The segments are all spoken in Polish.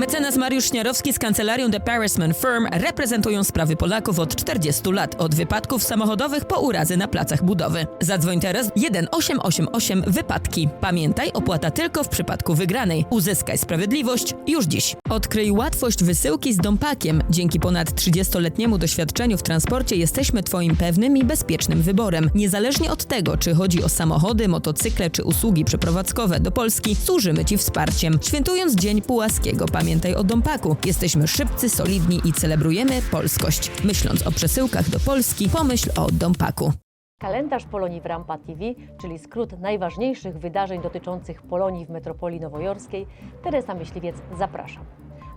Mecenas Mariusz Śniarowski z kancelarią The Parisman Firm reprezentują sprawy Polaków od 40 lat, od wypadków samochodowych po urazy na placach budowy. Zadzwoń teraz 1888 wypadki. Pamiętaj, opłata tylko w przypadku wygranej. Uzyskaj sprawiedliwość już dziś. Odkryj łatwość wysyłki z Dompakiem. Dzięki ponad 30-letniemu doświadczeniu w transporcie jesteśmy Twoim pewnym i bezpiecznym wyborem. Niezależnie od tego, czy chodzi o samochody, motocykle czy usługi przeprowadzkowe do Polski, służymy Ci wsparciem. Świętując Dzień Pułaskiego, pamiętaj o Dompaku. Jesteśmy szybcy, solidni i celebrujemy polskość. Myśląc o przesyłkach do Polski, pomyśl o Dompaku. Kalendarz Polonii w Rampa TV, czyli skrót najważniejszych wydarzeń dotyczących Polonii w metropolii nowojorskiej, Teresa Myśliwiec zapraszam.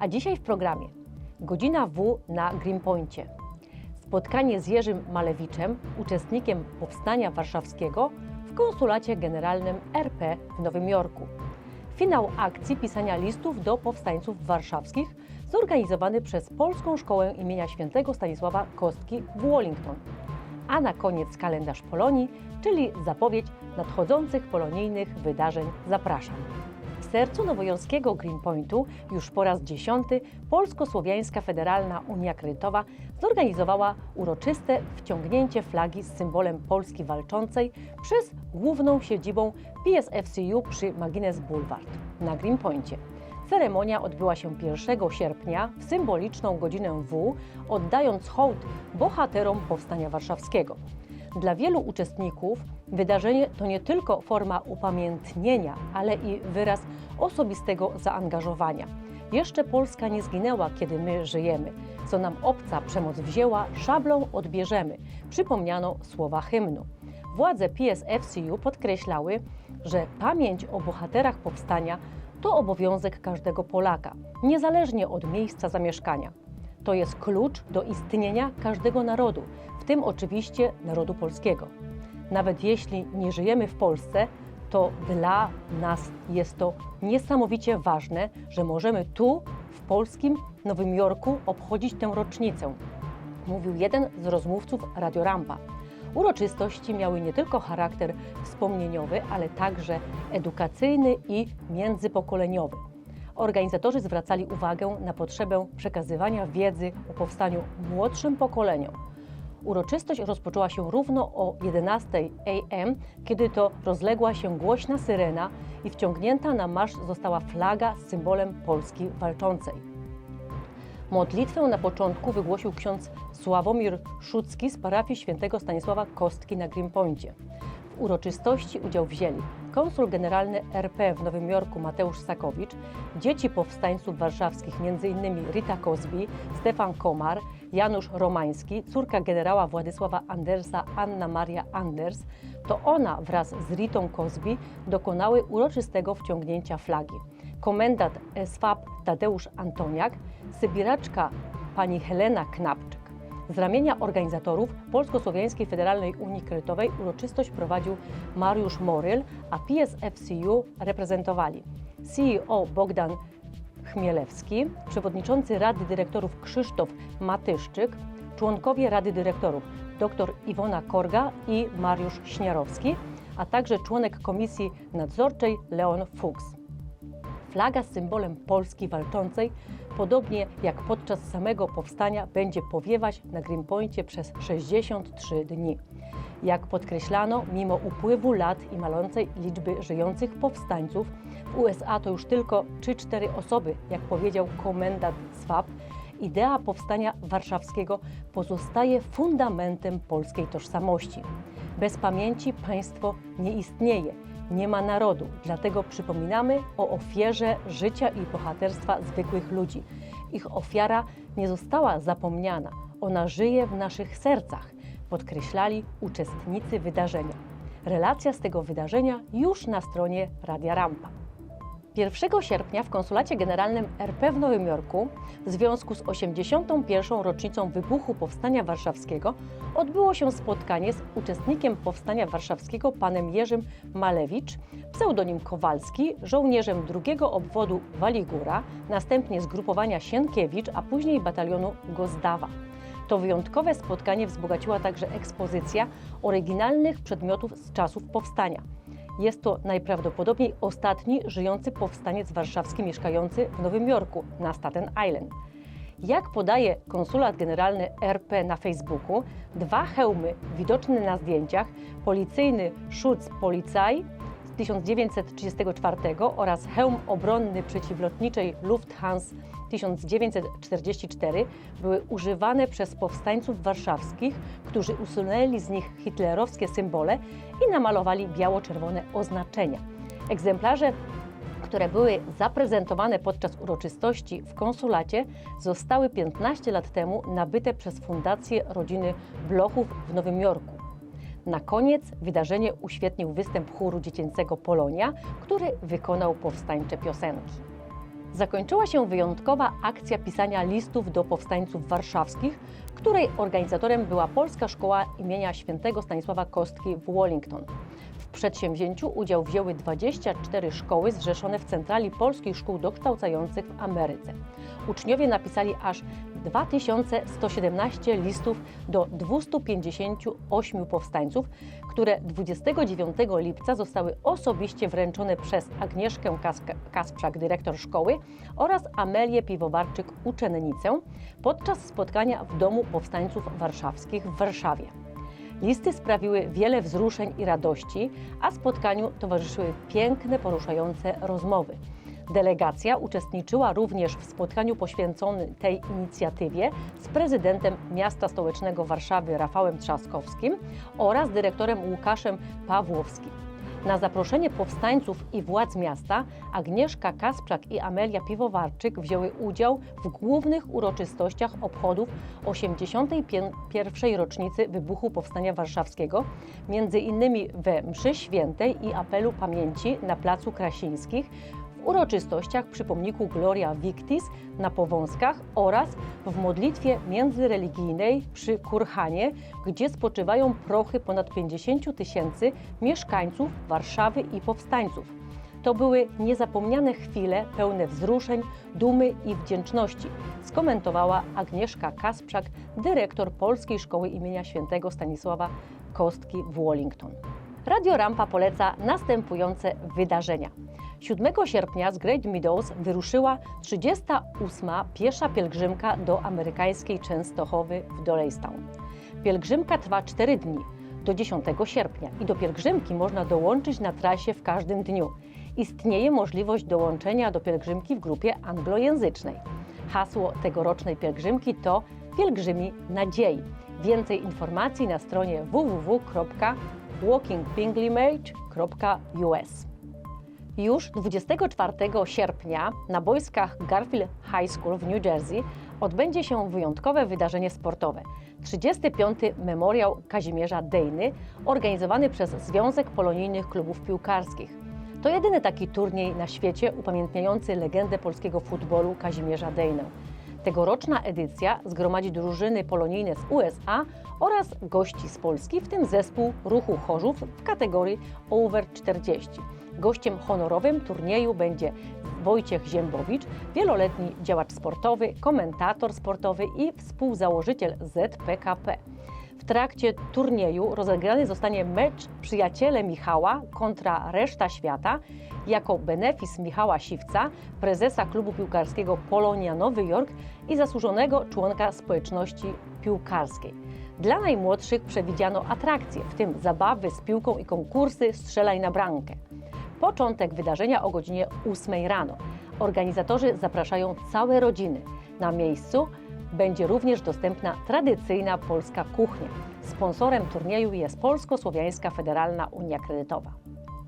A dzisiaj w programie Godzina W na Greenpoincie. Spotkanie z Jerzym Malewiczem, uczestnikiem Powstania Warszawskiego w Konsulacie Generalnym RP w Nowym Jorku. Finał akcji pisania listów do powstańców warszawskich zorganizowany przez Polską Szkołę imienia świętego Stanisława Kostki w Wallington a na koniec kalendarz Polonii, czyli zapowiedź nadchodzących polonijnych wydarzeń. Zapraszam. Sercu nowojorskiego Greenpointu już po raz dziesiąty Polsko-Słowiańska Federalna Unia Kredytowa zorganizowała uroczyste wciągnięcie flagi z symbolem Polski walczącej przez główną siedzibą PSFCU przy Magines Boulevard na Greenpointie. Ceremonia odbyła się 1 sierpnia w symboliczną godzinę W, oddając hołd bohaterom Powstania Warszawskiego. Dla wielu uczestników wydarzenie to nie tylko forma upamiętnienia, ale i wyraz osobistego zaangażowania. Jeszcze Polska nie zginęła, kiedy my żyjemy. Co nam obca przemoc wzięła, szablą odbierzemy. Przypomniano słowa hymnu. Władze PSFCU podkreślały, że pamięć o bohaterach powstania to obowiązek każdego Polaka, niezależnie od miejsca zamieszkania. To jest klucz do istnienia każdego narodu, w tym oczywiście narodu polskiego. Nawet jeśli nie żyjemy w Polsce, to dla nas jest to niesamowicie ważne, że możemy tu, w polskim Nowym Jorku, obchodzić tę rocznicę. Mówił jeden z rozmówców Radio Rampa. Uroczystości miały nie tylko charakter wspomnieniowy, ale także edukacyjny i międzypokoleniowy. Organizatorzy zwracali uwagę na potrzebę przekazywania wiedzy o powstaniu młodszym pokoleniom. Uroczystość rozpoczęła się równo o 11 am, kiedy to rozległa się głośna syrena i wciągnięta na marsz została flaga z symbolem Polski walczącej. Modlitwę na początku wygłosił ksiądz Sławomir Szucki z parafii świętego Stanisława Kostki na Greenpointie. W uroczystości udział wzięli konsul generalny RP w Nowym Jorku Mateusz Sakowicz, dzieci powstańców warszawskich m.in. Rita Cosby, Stefan Komar, Janusz Romański, córka generała Władysława Andersa Anna Maria Anders. To ona wraz z Ritą Cosby dokonały uroczystego wciągnięcia flagi komendant SWAP Tadeusz Antoniak, sybiraczka pani Helena Knapczyk. Z ramienia organizatorów Polsko-Słowiańskiej Federalnej Unii Kredytowej uroczystość prowadził Mariusz Moryl, a PSFCU reprezentowali CEO Bogdan Chmielewski, przewodniczący Rady Dyrektorów Krzysztof Matyszczyk, członkowie Rady Dyrektorów dr Iwona Korga i Mariusz Śniarowski, a także członek Komisji Nadzorczej Leon Fuchs. Flaga z symbolem Polski walczącej, podobnie jak podczas samego powstania, będzie powiewać na Greenpointie przez 63 dni. Jak podkreślano, mimo upływu lat i malącej liczby żyjących powstańców, w USA to już tylko 3-4 osoby, jak powiedział komendant SWAP, idea powstania warszawskiego pozostaje fundamentem polskiej tożsamości. Bez pamięci państwo nie istnieje nie ma narodu. Dlatego przypominamy o ofierze życia i bohaterstwa zwykłych ludzi. Ich ofiara nie została zapomniana, ona żyje w naszych sercach, podkreślali uczestnicy wydarzenia. Relacja z tego wydarzenia już na stronie Radia Rampa. 1 sierpnia w Konsulacie Generalnym RP w Nowym Jorku w związku z 81. rocznicą wybuchu Powstania Warszawskiego odbyło się spotkanie z uczestnikiem Powstania Warszawskiego panem Jerzym Malewicz, pseudonim Kowalski, żołnierzem drugiego obwodu Waligura, następnie zgrupowania Sienkiewicz, a później batalionu Gozdawa. To wyjątkowe spotkanie wzbogaciła także ekspozycja oryginalnych przedmiotów z czasów powstania. Jest to najprawdopodobniej ostatni żyjący powstaniec warszawski mieszkający w Nowym Jorku na Staten Island. Jak podaje konsulat generalny RP na Facebooku, dwa hełmy widoczne na zdjęciach, policyjny Schutz Polizei z 1934 oraz hełm obronny przeciwlotniczej Lufthansa 1944 były używane przez powstańców warszawskich, którzy usunęli z nich hitlerowskie symbole i namalowali biało-czerwone oznaczenia. Egzemplarze które były zaprezentowane podczas uroczystości w konsulacie, zostały 15 lat temu nabyte przez Fundację Rodziny Blochów w Nowym Jorku. Na koniec wydarzenie uświetnił występ chóru dziecięcego Polonia, który wykonał powstańcze piosenki. Zakończyła się wyjątkowa akcja pisania listów do powstańców warszawskich, której organizatorem była Polska Szkoła imienia świętego Stanisława Kostki w Wallington. Przedsięwzięciu udział wzięły 24 szkoły zrzeszone w Centrali Polskich Szkół Dokształcających w Ameryce. Uczniowie napisali aż 2117 listów do 258 powstańców, które 29 lipca zostały osobiście wręczone przez Agnieszkę Kasprzak, dyrektor szkoły, oraz Amelię Piwowarczyk, uczennicę, podczas spotkania w Domu Powstańców Warszawskich w Warszawie. Listy sprawiły wiele wzruszeń i radości, a spotkaniu towarzyszyły piękne, poruszające rozmowy. Delegacja uczestniczyła również w spotkaniu poświęconym tej inicjatywie z prezydentem miasta stołecznego Warszawy Rafałem Trzaskowskim oraz dyrektorem Łukaszem Pawłowskim. Na zaproszenie powstańców i władz miasta Agnieszka Kasprzak i Amelia Piwowarczyk wzięły udział w głównych uroczystościach obchodów 81. rocznicy wybuchu Powstania Warszawskiego, między innymi we mszy świętej i apelu pamięci na Placu Krasińskich, w uroczystościach przy pomniku Gloria Victis na Powązkach oraz w modlitwie międzyreligijnej przy Kurhanie, gdzie spoczywają prochy ponad 50 tysięcy mieszkańców Warszawy i powstańców. To były niezapomniane chwile pełne wzruszeń, dumy i wdzięczności, skomentowała Agnieszka Kasprzak, dyrektor Polskiej Szkoły imienia świętego Stanisława Kostki w Wallington. Radio Rampa poleca następujące wydarzenia. 7 sierpnia z Great Meadows wyruszyła 38. piesza pielgrzymka do amerykańskiej Częstochowy w Dolestown. Pielgrzymka trwa 4 dni, do 10 sierpnia i do pielgrzymki można dołączyć na trasie w każdym dniu. Istnieje możliwość dołączenia do pielgrzymki w grupie anglojęzycznej. Hasło tegorocznej pielgrzymki to Pielgrzymi Nadziei. Więcej informacji na stronie www.walkingpinglimage.us. Już 24 sierpnia na boiskach Garfield High School w New Jersey odbędzie się wyjątkowe wydarzenie sportowe 35. Memoriał Kazimierza Dejny, organizowany przez Związek Polonijnych Klubów Piłkarskich. To jedyny taki turniej na świecie upamiętniający legendę polskiego futbolu Kazimierza Dejnę. Tegoroczna edycja zgromadzi drużyny polonijne z USA oraz gości z Polski, w tym zespół Ruchu Chorzów w kategorii Over 40. Gościem honorowym turnieju będzie Wojciech Ziębowicz, wieloletni działacz sportowy, komentator sportowy i współzałożyciel ZPKP. W trakcie turnieju rozegrany zostanie mecz Przyjaciele Michała kontra reszta świata jako benefis Michała Siwca, prezesa klubu piłkarskiego Polonia Nowy Jork i zasłużonego członka społeczności piłkarskiej. Dla najmłodszych przewidziano atrakcje, w tym zabawy z piłką i konkursy Strzelaj na bramkę. Początek wydarzenia o godzinie 8 rano. Organizatorzy zapraszają całe rodziny. Na miejscu będzie również dostępna tradycyjna polska kuchnia. Sponsorem turnieju jest Polsko-Słowiańska Federalna Unia Kredytowa.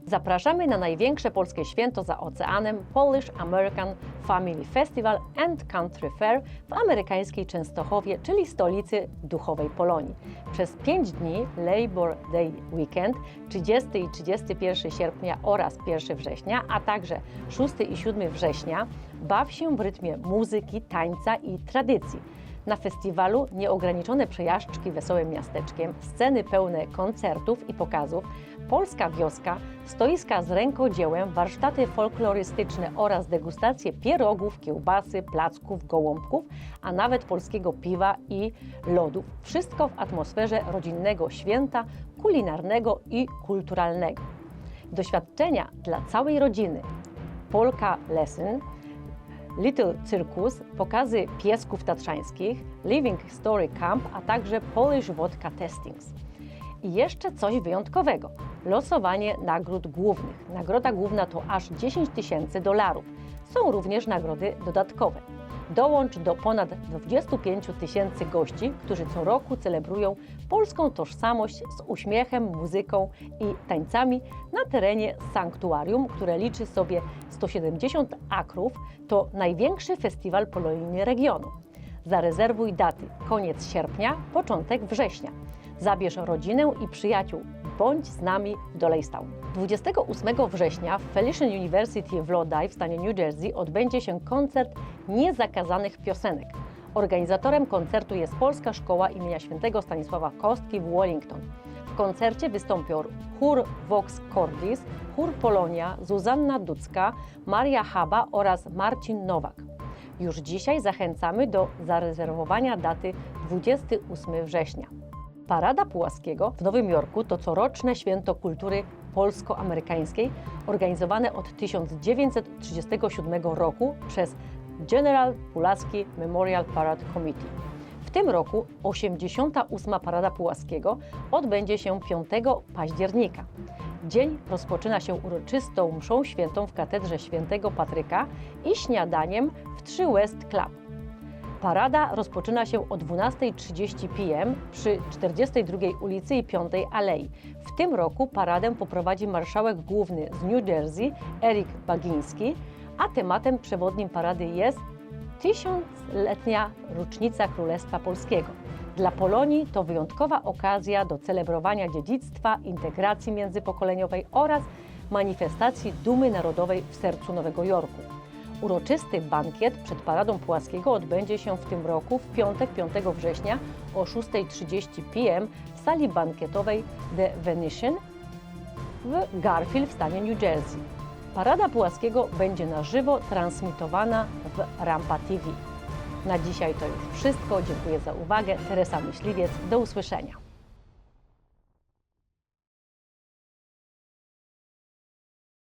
Zapraszamy na największe polskie święto za oceanem Polish American Family Festival and Country Fair w amerykańskiej Częstochowie, czyli stolicy duchowej Polonii. Przez pięć dni Labor Day Weekend 30 i 31 sierpnia oraz 1 września, a także 6 i 7 września baw się w rytmie muzyki, tańca i tradycji. Na festiwalu nieograniczone przejażdżki wesołym miasteczkiem, sceny pełne koncertów i pokazów, polska wioska, stoiska z rękodziełem, warsztaty folklorystyczne oraz degustacje pierogów, kiełbasy, placków, gołąbków, a nawet polskiego piwa i lodów. Wszystko w atmosferze rodzinnego święta, kulinarnego i kulturalnego. Doświadczenia dla całej rodziny. Polka Lesson, Little Circus, pokazy piesków tatrzańskich, Living Story Camp, a także Polish Vodka Testings. I jeszcze coś wyjątkowego. Losowanie nagród głównych. Nagroda główna to aż 10 tysięcy dolarów. Są również nagrody dodatkowe. Dołącz do ponad 25 tysięcy gości, którzy co roku celebrują polską tożsamość z uśmiechem, muzyką i tańcami na terenie sanktuarium, które liczy sobie 170 akrów. To największy festiwal polonijny regionu. Zarezerwuj daty koniec sierpnia, początek września. Zabierz rodzinę i przyjaciół. Bądź z nami w Dolejstał. 28 września w Felician University w Lodi w stanie New Jersey odbędzie się koncert niezakazanych piosenek. Organizatorem koncertu jest Polska Szkoła imienia Świętego Stanisława Kostki w Wellington. W koncercie wystąpią chór Vox Cordis, chór Polonia, Zuzanna Ducka, Maria Haba oraz Marcin Nowak. Już dzisiaj zachęcamy do zarezerwowania daty 28 września. Parada Pułaskiego w Nowym Jorku to coroczne święto kultury polsko-amerykańskiej organizowane od 1937 roku przez General Pulaski Memorial Parade Committee. W tym roku 88. Parada Pułaskiego odbędzie się 5 października. Dzień rozpoczyna się uroczystą mszą świętą w katedrze świętego Patryka i śniadaniem w 3 West Club. Parada rozpoczyna się o 12.30 p.m. przy 42 ulicy i 5 Alei. W tym roku paradę poprowadzi marszałek główny z New Jersey Eric Bagiński, a tematem przewodnim parady jest tysiącletnia rocznica Królestwa Polskiego. Dla Polonii to wyjątkowa okazja do celebrowania dziedzictwa, integracji międzypokoleniowej oraz manifestacji dumy narodowej w sercu Nowego Jorku. Uroczysty bankiet przed Paradą Płaskiego odbędzie się w tym roku w piątek 5 września o 6.30 p.m. w sali bankietowej The Venetian w Garfield w stanie New Jersey. Parada Płaskiego będzie na żywo transmitowana w Rampa TV. Na dzisiaj to już wszystko. Dziękuję za uwagę. Teresa Myśliwiec. Do usłyszenia.